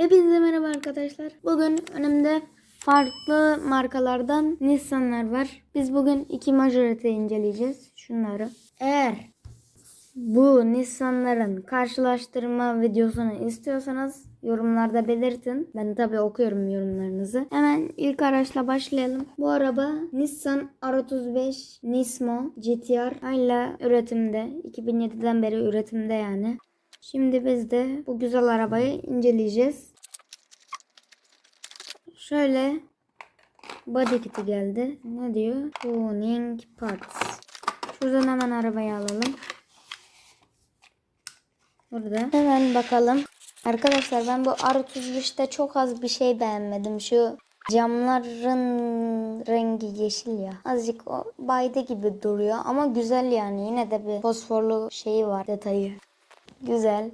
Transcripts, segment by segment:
Hepinize merhaba arkadaşlar. Bugün önümde farklı markalardan Nissan'lar var. Biz bugün iki majorite inceleyeceğiz. Şunları. Eğer bu Nissan'ların karşılaştırma videosunu istiyorsanız yorumlarda belirtin. Ben tabi okuyorum yorumlarınızı. Hemen ilk araçla başlayalım. Bu araba Nissan R35 Nismo GTR hala üretimde. 2007'den beri üretimde yani. Şimdi biz de bu güzel arabayı inceleyeceğiz. Şöyle body kit'i geldi. Ne diyor? Tuning parts. Şuradan hemen arabayı alalım. Burada. Hemen bakalım. Arkadaşlar ben bu R35'te çok az bir şey beğenmedim. Şu camların rengi yeşil ya. Azıcık o bayda gibi duruyor ama güzel yani. Yine de bir fosforlu şeyi var detayı. Güzel.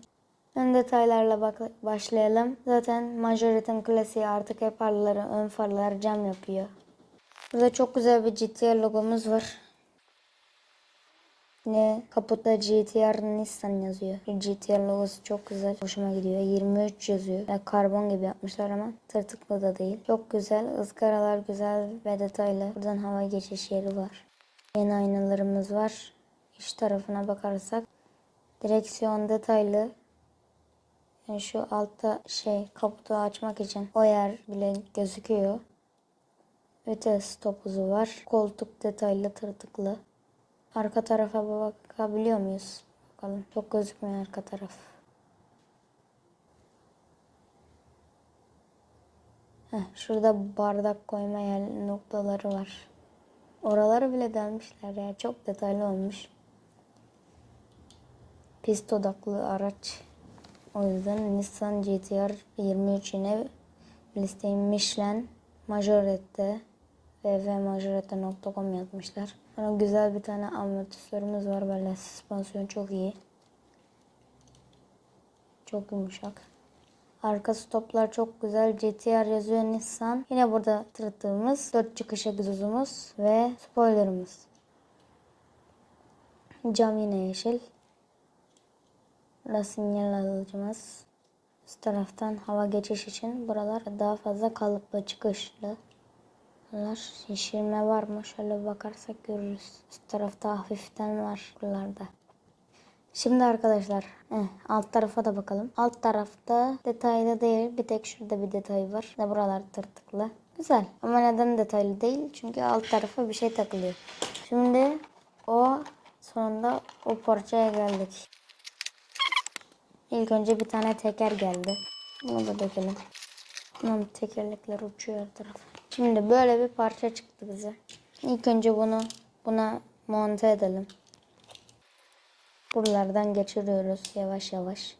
Ön detaylarla bak başlayalım. Zaten Majorit'in klasiği artık hep farları, ön farları cam yapıyor. Burada çok güzel bir GTR logomuz var. Yine kaputta GTR Nissan yazıyor. GTR logosu çok güzel. Hoşuma gidiyor. 23 yazıyor. Yani karbon gibi yapmışlar ama tırtıklı da değil. Çok güzel. ızgaralar güzel ve detaylı. Buradan hava geçiş yeri var. Yeni aynalarımız var. İç tarafına bakarsak Direksiyon detaylı. Yani şu altta şey kaputu açmak için o yer bile gözüküyor. Vites topuzu var. Koltuk detaylı tırtıklı. Arka tarafa bakabiliyor muyuz? Bakalım. Çok gözükmüyor arka taraf. Heh, şurada bardak koyma yer noktaları var. Oraları bile delmişler ya. Çok detaylı olmuş pist odaklı araç. O yüzden Nissan GTR 23 yine listeyi Michelin Majorette www.majorette.com yazmışlar. Sonra güzel bir tane amortisörümüz var böyle süspansiyon çok iyi. Çok yumuşak. Arka stoplar çok güzel. GTR yazıyor Nissan. Yine burada tırtığımız, dört çıkış egzozumuz ve spoilerımız. Cam yine yeşil. Burada sinyal alıcımız. Üst taraftan hava geçiş için buralar daha fazla kalıplı çıkışlı. Buralar şişirme var mı? Şöyle bakarsak görürüz. Üst tarafta hafiften var buralarda. Şimdi arkadaşlar eh, alt tarafa da bakalım. Alt tarafta detaylı değil. Bir tek şurada bir detay var. Ve buralar tırtıklı. Güzel. Ama neden detaylı değil? Çünkü alt tarafa bir şey takılıyor. Şimdi o sonunda o parçaya geldik. İlk önce bir tane teker geldi. Bunu da dökelim. Tamam tekerlekler uçuyor her tarafa. Şimdi böyle bir parça çıktı bize. İlk önce bunu buna monte edelim. Buralardan geçiriyoruz yavaş yavaş.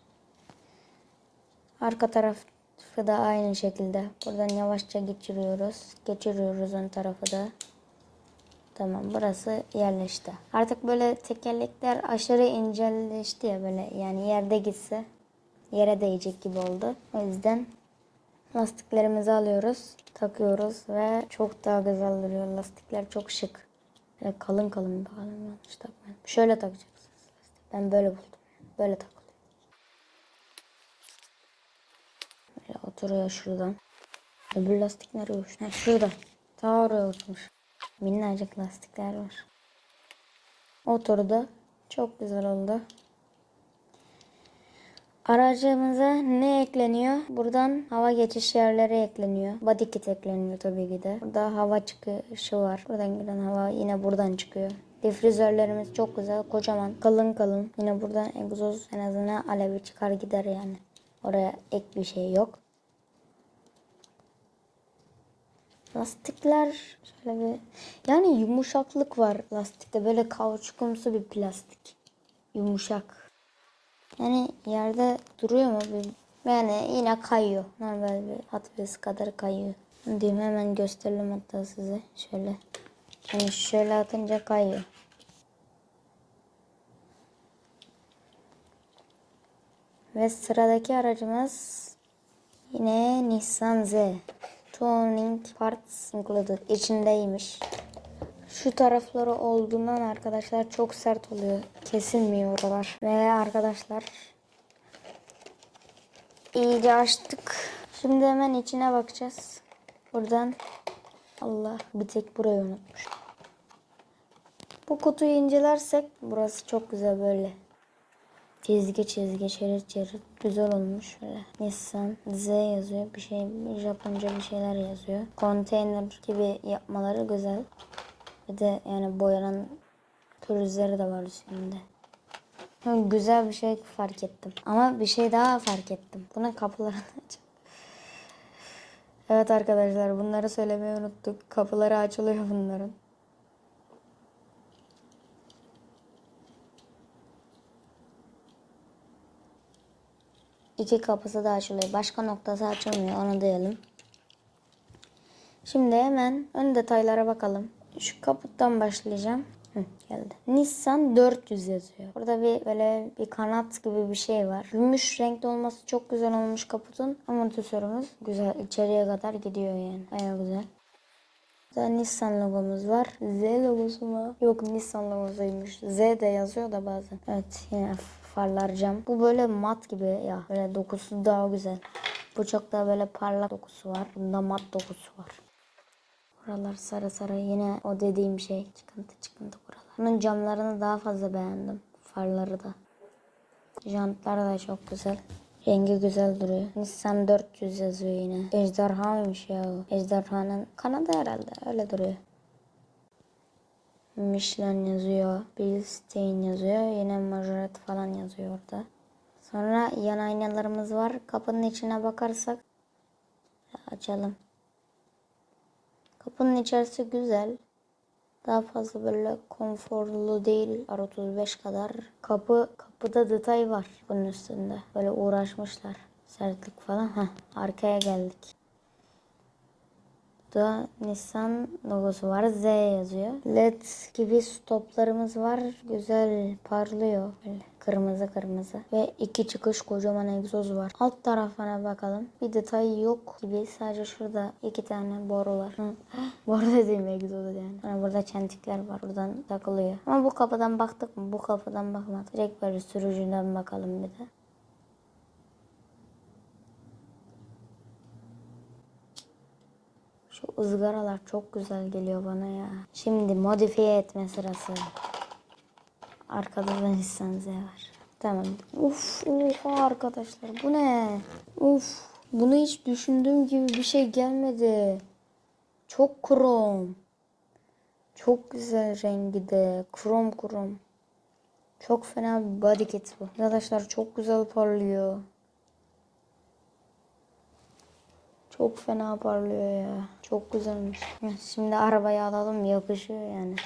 Arka tarafı da aynı şekilde. Buradan yavaşça geçiriyoruz. Geçiriyoruz ön tarafı da. Tamam burası yerleşti. Artık böyle tekerlekler aşırı incelleşti ya böyle yani yerde gitse yere değecek gibi oldu. O yüzden lastiklerimizi alıyoruz, takıyoruz ve çok daha güzel duruyor. Lastikler çok şık. Böyle kalın kalın bakalım yanlış takmayın. Şöyle takacaksınız lastik. Ben böyle buldum. Böyle takılıyor. Böyle oturuyor şuradan. Öbür lastik nereye uçtu? Ha, şurada. Ta oraya oturmuş. Minnacık lastikler var. Oturdu. Çok güzel oldu. Aracımıza ne ekleniyor? Buradan hava geçiş yerleri ekleniyor. Body kit ekleniyor tabii ki de. Burada hava çıkışı var. Buradan gelen hava yine buradan çıkıyor. Difrizörlerimiz çok güzel. Kocaman. Kalın kalın. Yine buradan egzoz en azından alevi çıkar gider yani. Oraya ek bir şey yok. Lastikler şöyle bir yani yumuşaklık var lastikte böyle kauçukumsu bir plastik. Yumuşak. Yani yerde duruyor mu? Yani yine kayıyor. Normal bir Wheels kadar kayıyor. Diyeyim hemen gösterelim hatta size. Şöyle. Yani şöyle atınca kayıyor. Ve sıradaki aracımız yine Nissan Z. Tuning parts included. İçindeymiş. Şu tarafları olduğundan arkadaşlar çok sert oluyor. Kesilmiyor oralar. Ve arkadaşlar iyice açtık. Şimdi hemen içine bakacağız. Buradan Allah bir tek burayı unutmuş. Bu kutuyu incelersek burası çok güzel böyle. Çizgi çizgi şerit şerit güzel olmuş böyle. Nissan Z yazıyor bir şey Japonca bir şeyler yazıyor. Konteyner gibi yapmaları güzel. Bir de yani boyanan pürüzleri de var üstünde. Güzel bir şey fark ettim. Ama bir şey daha fark ettim. Bunun kapılarını aç. Evet arkadaşlar bunları söylemeyi unuttuk. Kapıları açılıyor bunların. İki kapısı da açılıyor. Başka noktası açılmıyor. Onu diyelim. Şimdi hemen ön detaylara bakalım. Şu kaputtan başlayacağım. Hı, geldi. Nissan 400 yazıyor. Burada bir böyle bir kanat gibi bir şey var. Gümüş renkli olması çok güzel olmuş kaputun. Amortisörümüz güzel. içeriye kadar gidiyor yani. Baya güzel. Burada Nissan logomuz var. Z logosu mu? Yok Nissan logosuymuş. Z de yazıyor da bazen. Evet yine farlar cam. Bu böyle mat gibi ya. Böyle dokusu daha güzel. Bu çok böyle parlak dokusu var. Bunda mat dokusu var. Buralar sarı sarı yine o dediğim şey. Çıkıntı çıkıntı buralar. Bunun camlarını daha fazla beğendim. Farları da. Jantlar da çok güzel. Rengi güzel duruyor. Nissan 400 yazıyor yine. Ejderha mıymış ya o? Ejderhanın kanadı herhalde. Öyle duruyor. Michelin yazıyor. Bilstein yazıyor. Yine Majoret falan yazıyor orada. Sonra yan aynalarımız var. Kapının içine bakarsak açalım. Kapının içerisi güzel. Daha fazla böyle konforlu değil. R35 kadar. Kapı kapıda detay var bunun üstünde. Böyle uğraşmışlar. Sertlik falan. Heh, arkaya geldik. Burada Nissan logosu var. Z yazıyor. LED gibi stoplarımız var. Güzel parlıyor. Böyle kırmızı kırmızı. Ve iki çıkış kocaman egzoz var. Alt tarafına bakalım. Bir detay yok gibi. Sadece şurada iki tane boru var. Boru dediğim egzoz yani. Hani burada çentikler var. Buradan takılıyor. Ama bu kapıdan baktık mı? Bu kapıdan bakmadık. Direkt böyle sürücüden bakalım bir de. Şu ızgaralar çok güzel geliyor bana ya. Şimdi modifiye etme sırası. Arkada da Nissan var. Tamam. Uf, oha arkadaşlar bu ne? Uf, bunu hiç düşündüğüm gibi bir şey gelmedi. Çok krom. Çok güzel rengi de. Krom krom. Çok fena bir body kit bu. Arkadaşlar çok güzel parlıyor. Çok fena parlıyor ya. Çok güzelmiş. Şimdi arabayı alalım yapışıyor yani.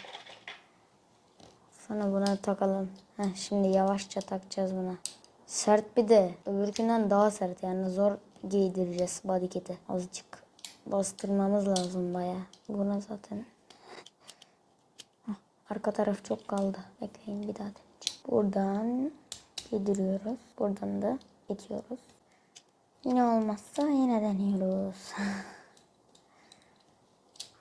Sonra buna takalım. Heh, şimdi yavaşça takacağız buna. Sert bir de öbürkünden daha sert yani zor giydireceğiz body. Azıcık bastırmamız lazım baya. Buna zaten arka taraf çok kaldı. Bekleyin bir daha deneyeceğim. Buradan giydiriyoruz. Buradan da itiyoruz. Yine olmazsa yine deniyoruz.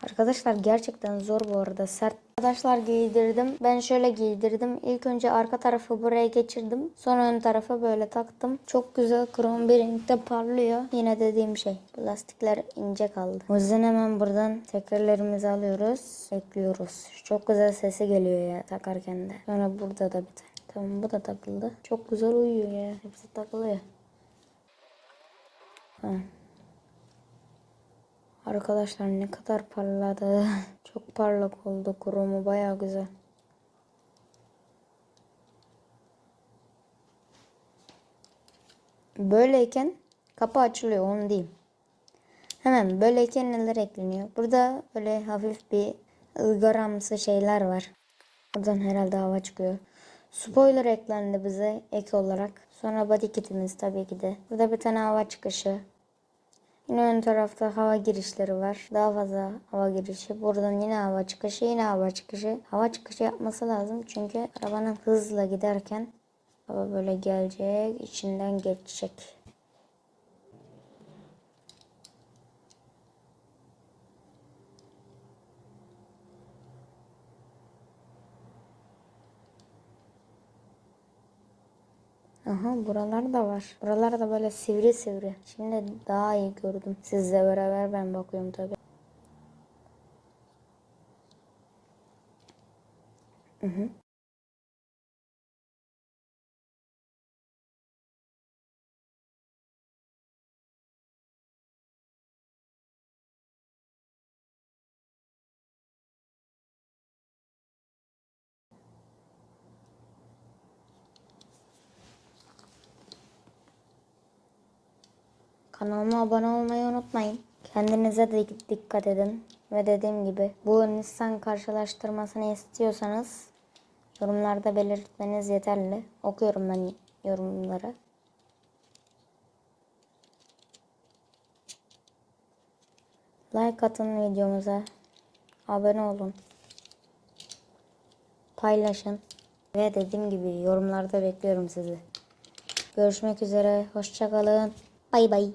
Arkadaşlar gerçekten zor bu arada. Sert arkadaşlar giydirdim. Ben şöyle giydirdim. İlk önce arka tarafı buraya geçirdim. Sonra ön tarafı böyle taktım. Çok güzel krom bir renkte parlıyor. Yine dediğim şey. Lastikler ince kaldı. O yüzden hemen buradan tekerlerimizi alıyoruz. Ekliyoruz. Çok güzel sesi geliyor ya takarken de. Sonra burada da bir tane. Tamam bu da takıldı. Çok güzel uyuyor ya. Hepsi takılıyor. Ha. Arkadaşlar ne kadar parladı. Çok parlak oldu. Kromu baya güzel. Böyleyken kapı açılıyor onu diyeyim. Hemen böyleyken neler ekleniyor? Burada böyle hafif bir ılgaramsı şeyler var. Buradan herhalde hava çıkıyor. Spoiler eklendi bize ek olarak. Sonra body kitimiz tabii ki de. Burada bir tane hava çıkışı. Yine ön tarafta hava girişleri var. Daha fazla hava girişi. Buradan yine hava çıkışı, yine hava çıkışı. Hava çıkışı yapması lazım çünkü arabanın hızla giderken hava böyle gelecek, içinden geçecek. Aha buralar da var. Buralar da böyle sivri sivri. Şimdi daha iyi gördüm. Sizle beraber ben bakıyorum tabi. Kanalıma abone olmayı unutmayın. Kendinize de dikkat edin. Ve dediğim gibi bu Nissan karşılaştırmasını istiyorsanız yorumlarda belirtmeniz yeterli. Okuyorum ben yorumları. Like atın videomuza. Abone olun. Paylaşın. Ve dediğim gibi yorumlarda bekliyorum sizi. Görüşmek üzere. Hoşçakalın. Bay bay.